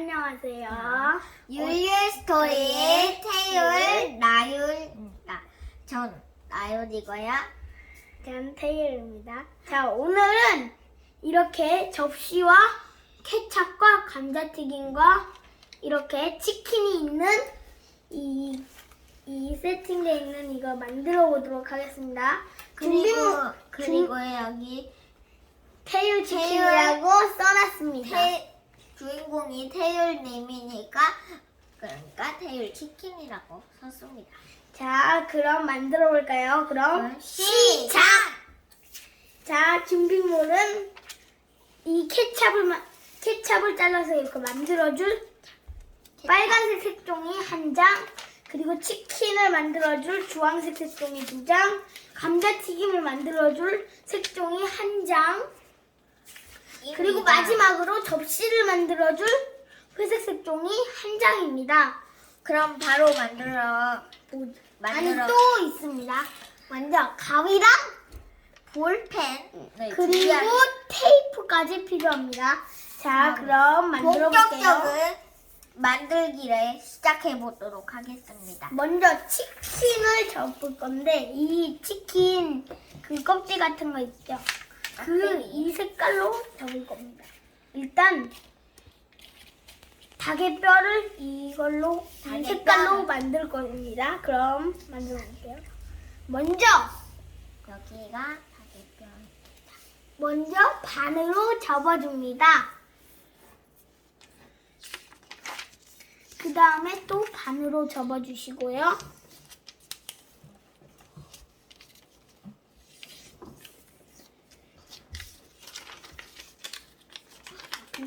안녕하세요. 유유 스토리의 태율 나율입니다. 전 나율이고요. 저는 태일입니다. 자, 오늘은 이렇게 접시와 케찹과 감자튀김과 이렇게 치킨이 있는 이, 이 세팅되어 있는 이거 만들어 보도록 하겠습니다. 그리고 그리고 여기 태율 치킨이라고 써놨습니다. 태, 주인공이 태율님이니까 그러니까 태율 치킨이라고 썼습니다. 자, 그럼 만들어 볼까요? 그럼 시작! 자, 준비물은 이 케찹을 마- 케찹을 잘라서 이렇게 만들어 줄 빨간색 색종이 한 장, 그리고 치킨을 만들어줄 주황색 색종이 두 장, 감자튀김을 만들어줄 색종이 한 장, 그리고 마지막으로 접시를 만들어줄 회색 색 종이 한 장입니다. 그럼 바로 만들어 아니 만들어 또 있습니다. 먼저 가위랑 볼펜 그리고 테이프까지 필요합니다. 자, 그럼 만들어 볼게요. 본격적인 만들기를 시작해 보도록 하겠습니다. 먼저 치킨을 접을 건데 이 치킨 그 껍질 같은 거 있죠? 그이 색깔로 접을 겁니다. 일단 닭의 뼈를 이걸로 이 닭의 색깔로 뼈를. 만들 겁니다. 그럼 만들어 볼게요. 먼저 여기가 다대뼈. 먼저 반으로 접어줍니다. 그 다음에 또 반으로 접어주시고요.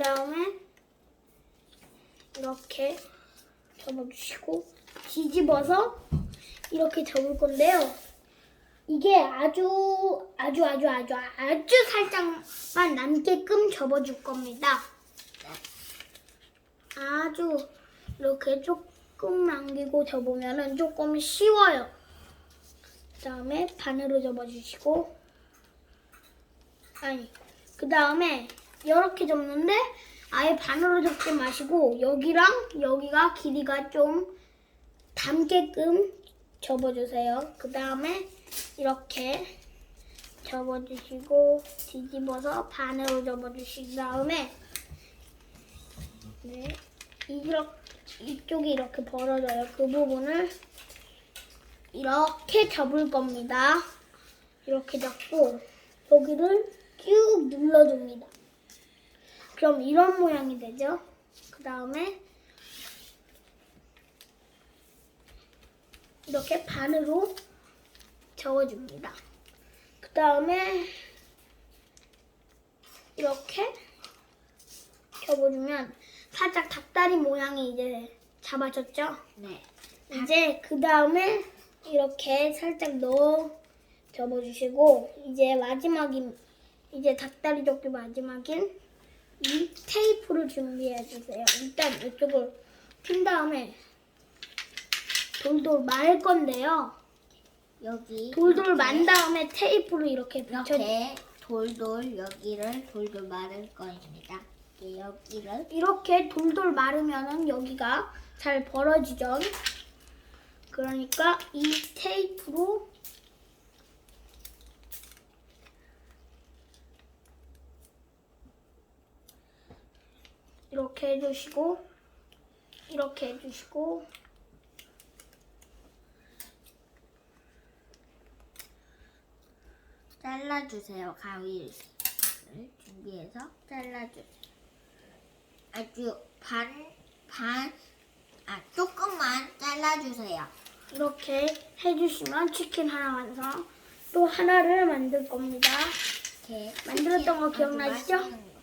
다음에 이렇게 접어주시고 뒤집어서 이렇게 접을 건데요. 이게 아주 아주 아주 아주 아주 살짝만 남게끔 접어줄 겁니다. 아주 이렇게 조금 남기고 접으면은 조금 쉬워요. 그 다음에 반으로 접어주시고 아니 그 다음에 이렇게 접는데 아예 반으로 접지 마시고 여기랑 여기가 길이가 좀 닿게끔 접어주세요. 그 다음에 이렇게 접어주시고 뒤집어서 반으로 접어주신 다음에 네 이렇게 이쪽이 이렇게 벌어져요. 그 부분을 이렇게 접을 겁니다. 이렇게 잡고 여기를 쭉 눌러줍니다. 그럼 이런 모양이 되죠. 그 다음에 이렇게 반으로 접어줍니다. 그 다음에 이렇게 접어주면 살짝 닭다리 모양이 이제 잡아졌죠? 네. 이제 그 다음에 이렇게 살짝 넣어 접어주시고 이제 마지막인 이제 닭다리 접기 마지막인 이 테이프를 준비해 주세요. 일단 이쪽을 핀 다음에 돌돌 말 건데요. 여기 돌돌 만 다음에 테이프를 이렇게 붙여 이렇게 돌돌 여기를 돌돌 마를 거입니다. 이렇게 여기를 이렇게 돌돌 마르면은 여기가 잘 벌어지죠. 그러니까 이 테이프로 이렇게 해주시고 이렇게 해주시고 잘라주세요. 가위를 준비해서 잘라주세요. 아주 반, 반, 아, 조금만 잘라주세요. 이렇게 해주시면 치킨 하나 완성. 또 하나를 만들 겁니다. 이렇게 만들었던 거 기억나시죠? 맛있는 거.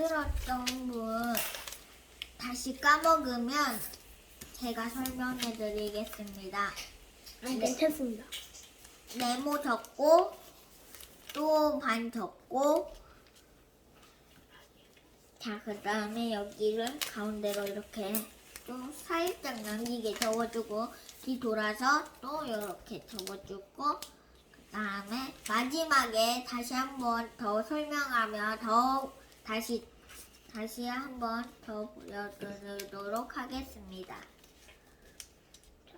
만들었던 분 다시 까먹으면 제가 설명해 드리겠습니다. 네, 괜찮습니다. 네모 접고 또반 접고 자 그 다음에 여기를 가운데로 이렇게 좀 살짝 남기게 접어주고 뒤돌아서 또 이렇게 접어주고 그 다음에 마지막에 다시 한번 더 설명하며 더 다시 다시 한 번 더 보여드리도록 하겠습니다.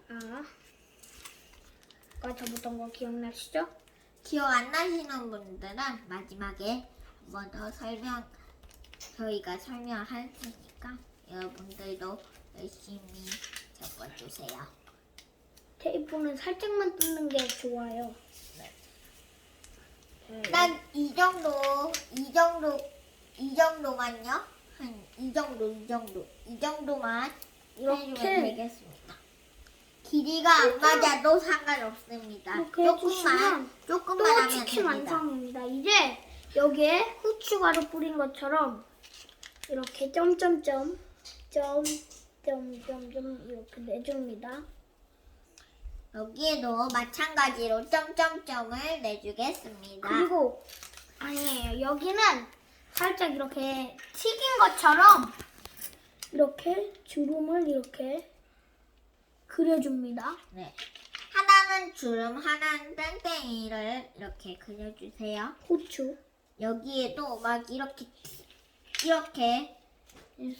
자, 아까 접었던 거 기억나시죠? 기억 안 나시는 분들은 마지막에 한 번 더 설명 저희가 설명할 테니까 여러분들도 열심히 적어주세요. 테이프는 살짝만 뜯는 게 좋아요. 네. 난이 정도, 이 정도, 이 정도만요. 한 이 정도, 이 정도, 이 정도만 이렇게. 해주면 되겠습니다. 길이가 안 맞아도 상관없습니다. 이렇게 조금만, 해주시면 조금만 또 하면 치킨 됩니다. 완성입니다. 이제 여기에 후추가루 뿌린 것처럼 이렇게 점점점 점점점점 이렇게 내줍니다. 여기에도 마찬가지로 점점점을 내주겠습니다. 그리고 아니에요. 여기는 살짝 이렇게 튀긴 것처럼 이렇게 주름을 이렇게 그려줍니다. 네. 하나는 주름, 하나는 땡땡이를 이렇게 그려주세요. 후추. 여기에도 막 이렇게 이렇게. 음.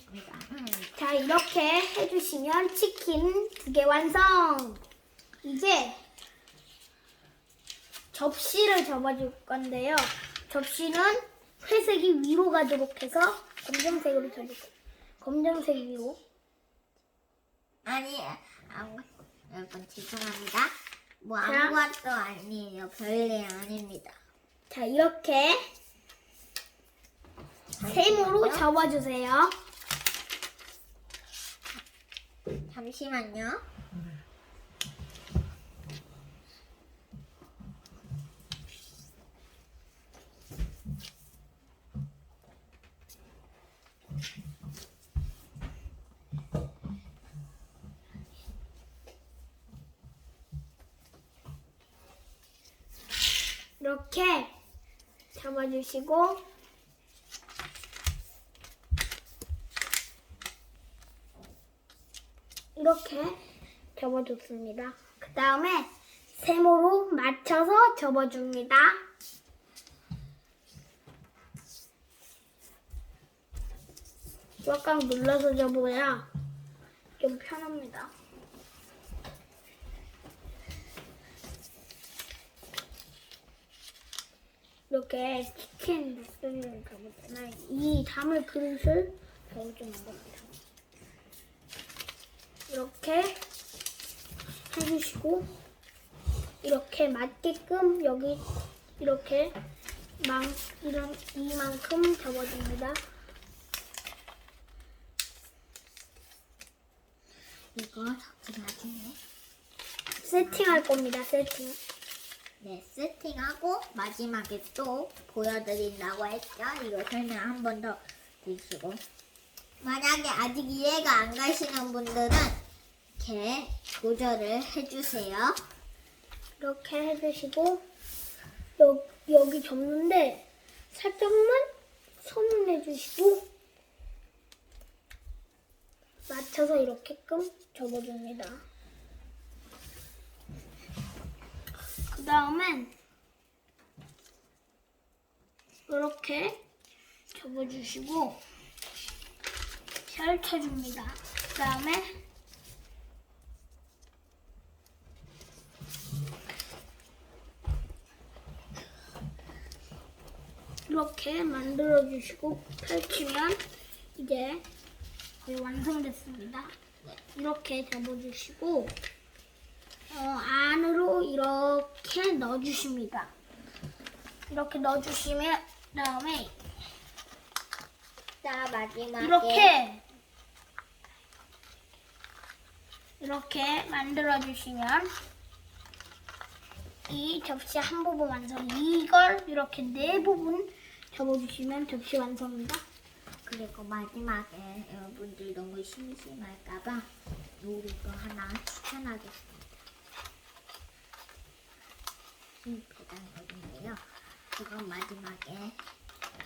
자 이렇게 해주시면 치킨 두 개 완성. 이제 접시를 접어줄 건데요. 접시는 회색이 위로 가도록 해서 검정색으로 접을 거예요. 검정색 위로. 아니, 아무, 여러분 죄송합니다. 뭐 자. 아무것도 아니에요. 별일 아닙니다. 자 이렇게 세모로 접어주세요. 잠시만요. 이렇게 접어주시고 이렇게 접어줬습니다. 그 다음에 세모로 맞춰서 접어줍니다. 꽉꽉 눌러서 접어야 좀 편합니다. 이렇게 치킨 목소리를 담을 때는 이 담을 그릇을 적어주는 겁니다. 이렇게 해주시고 이렇게 맞게끔 여기 이렇게 망 이런 이만큼 접어줍니다. 이거 나중에 세팅할 겁니다. 세팅. 네, 세팅하고 마지막에 또 보여드린다고 했죠. 이거 설명 한 번 더 드시고. 만약에 아직 이해가 안 가시는 분들은 이렇게 조절을 해주세요. 이렇게 해주시고 여, 여기 접는데 살짝만 손을 내주시고 맞춰서 이렇게끔 접어줍니다. 그 다음엔 이렇게 접어주시고 펼쳐줍니다. 그 다음에 이렇게 만들어 주시고 펼치면 이제 거의 완성됐습니다. 이렇게 접어주시고 어, 안으로 이렇게 넣어주십니다. 이렇게 넣어주시면 그다음에 자, 마지막에 이렇게 이렇게 만들어 주시면 이 접시 한 부분 완성. 이걸 이렇게 네 부분 접어주시면 접시 완성입니다. 그리고 마지막에 여러분들 너무 심심할까봐 요리도 하나 추천하겠습니다. 이 배당거리인데요. 그건 마지막에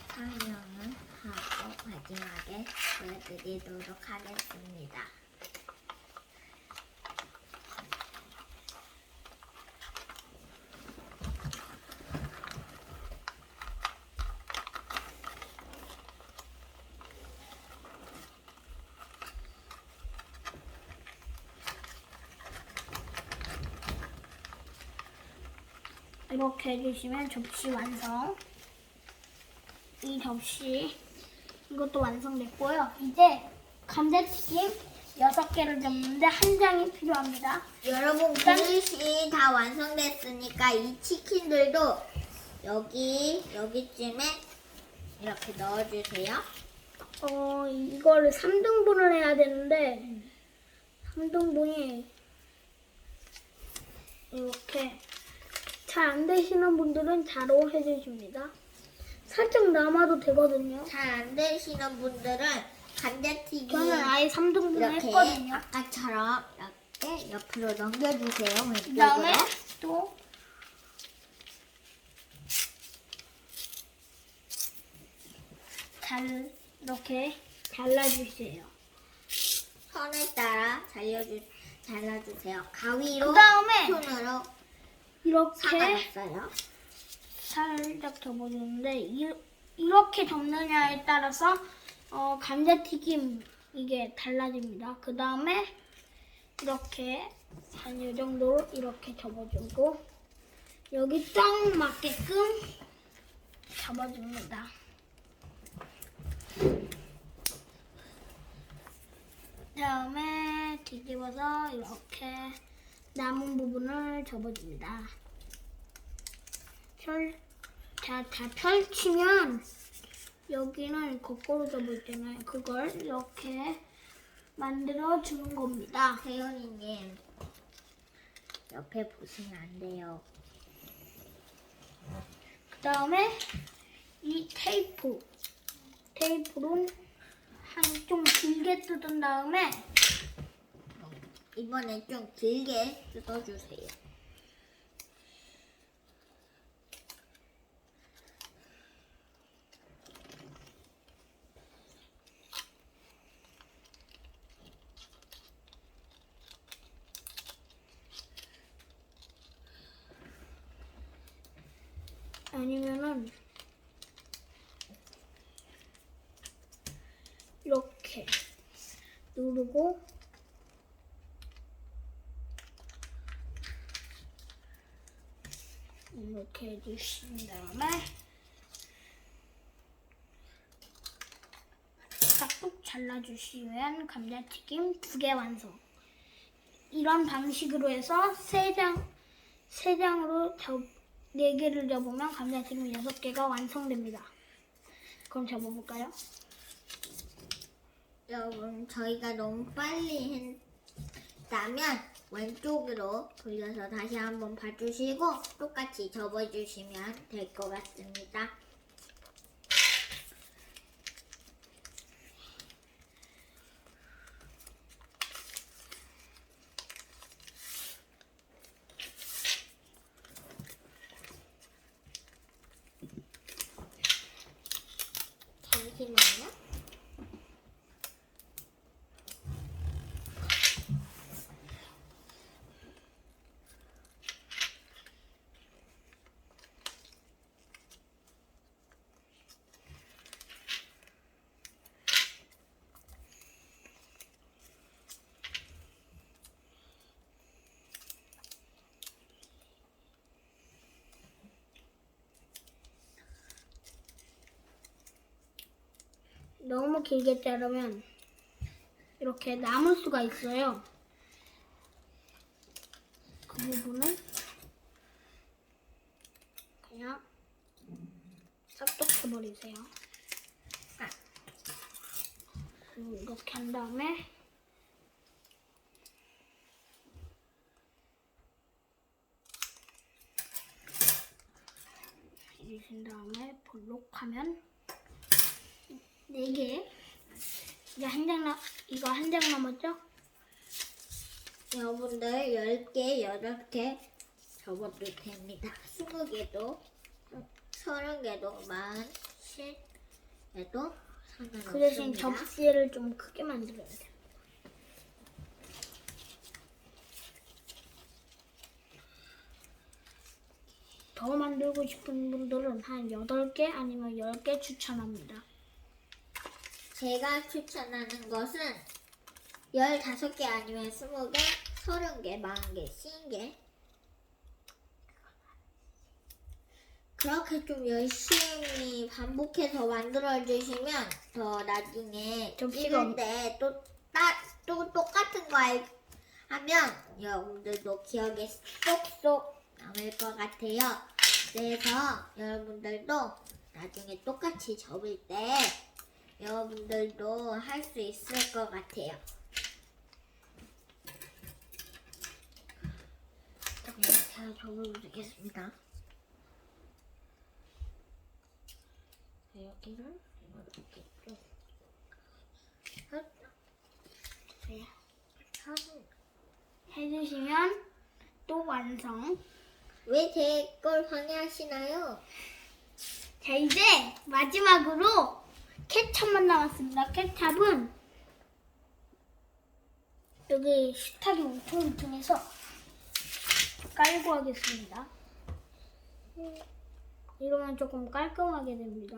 설명을 하고 마지막에 보여드리도록 하겠습니다. 이렇게 해주시면 접시 완성. 이 접시 이것도 완성됐고요. 이제 감자튀김 6개를 접는데 한 장이 필요합니다. 여러분 그릇이 다 완성됐으니까 이 치킨들도 여기 여기쯤에 이렇게 넣어주세요. 어, 이거를 3등분을 해야 되는데 3등분이 이렇게 잘 안 되시는 분들은 자로 해주십니다. 살짝 남아도 되거든요. 잘 안 되시는 분들은 감자튀김 저는 아예 3등분을 이렇게 했거든요. 아까처럼 이렇게 옆으로 넘겨주세요. 그 다음에 왼쪽으로. 또 잘, 이렇게 잘라주세요. 선을 따라 잘려주, 잘라주세요. 가위로 그 다음에 손으로 이렇게. 살짝 접어주는데 이, 이렇게 접느냐에 따라서 어, 감자튀김 이게 달라집니다. 그 다음에 이렇게 한 이 정도로 이렇게 접어주고 여기 딱 맞게끔 접어줍니다. 다음에 뒤집어서 이렇게 남은 부분을 접어줍니다. 펼, 다, 다 펼치면 여기는 거꾸로 접어 있잖아요. 그걸 이렇게 만들어 주는 겁니다. 세연이님 옆에 보시면 안 돼요. 그 다음에 이 테이프, 테이프로 한좀 길게 뜯은 다음에 이번엔 좀 길게 뜯어주세요. 아니면은 이렇게 누르고 이렇게 해주신 다음에 싹둑 잘라주시면 감자튀김 두 개 완성. 이런 방식으로 해서 세 장, 세 장으로 접, 네 개를 접으면 감자튀김 여섯 개가 완성됩니다. 그럼 접어볼까요? 여러분 저희가 너무 빨리 했다면 왼쪽으로 돌려서 다시 한번 봐주시고 똑같이 접어주시면 될 것 같습니다. 잠시만요. 너무 길게 자르면 이렇게 남을 수가 있어요. 그 부분은 그냥 싹둑 쳐버리세요. 아. 이렇게 한 다음에 이러신 다음에 볼록하면 네 개. 이제 한 장 남, 이거 한 장 남았죠? 여러분들 10개, 8개 접어도 됩니다. 20개도, 30개도, 40개도 상관없습니다. 그 대신 접시를 좀 크게 만들어야 돼요. 더 만들고 싶은 분들은 한 8개 아니면 10개 추천합니다. 제가 추천하는 것은 15개 아니면 20개, 30개, 40개, 50개 그렇게 좀 열심히 반복해서 만들어 주시면 더 나중에 좀 찍을 때또 또 똑같은 거 알- 하면 여러분들도 기억에 쏙쏙 남을 것 같아요. 그래서 여러분들도 나중에 똑같이 접을 때 여러분들도 할 수 있을 것 같아요. 네, 제가 접어보겠습니다. 여기를 이렇게 좀 네. 해주시면 또 완성. 왜 제 걸 방해하시나요? 자 이제 마지막으로 케찹만 남았습니다. 케찹은 여기 식탁이 울퉁불퉁해서 깔고 하겠습니다. 이러면 조금 깔끔하게 됩니다.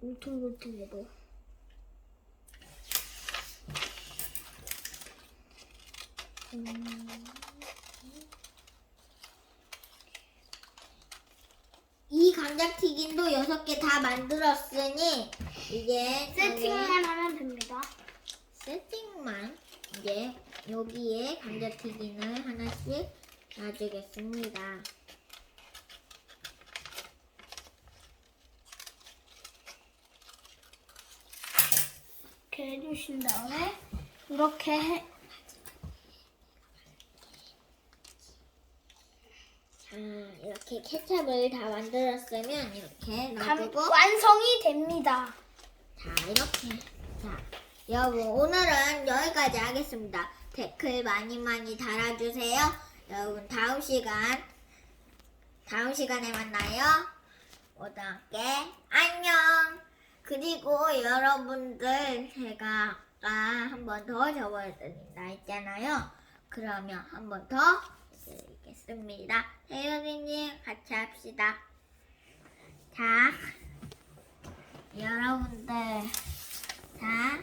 울퉁불퉁해도. 음, 이 감자튀김도 여섯 개다 만들었으니 이제 세팅만 하면 됩니다. 세팅만 이제 여기에 감자튀김을 하나씩 놔주겠습니다. 이렇게 해주신 다음에 이렇게 해, 자, 이렇게 케첩을 다 만들었으면 이렇게 감, 놔두고 완성이 됩니다. 자, 이렇게. 자, 여러분, 오늘은 여기까지 하겠습니다. 댓글 많이 많이 달아주세요. 여러분, 다음 시간, 다음 시간에 만나요. 모두 함께 안녕! 그리고 여러분들, 제가 아까 한 번더 접어드린다 했잖아요. 그러면 한 번 더 드리겠습니다. 혜연이님, 같이 합시다. 자, 여러분들. 자,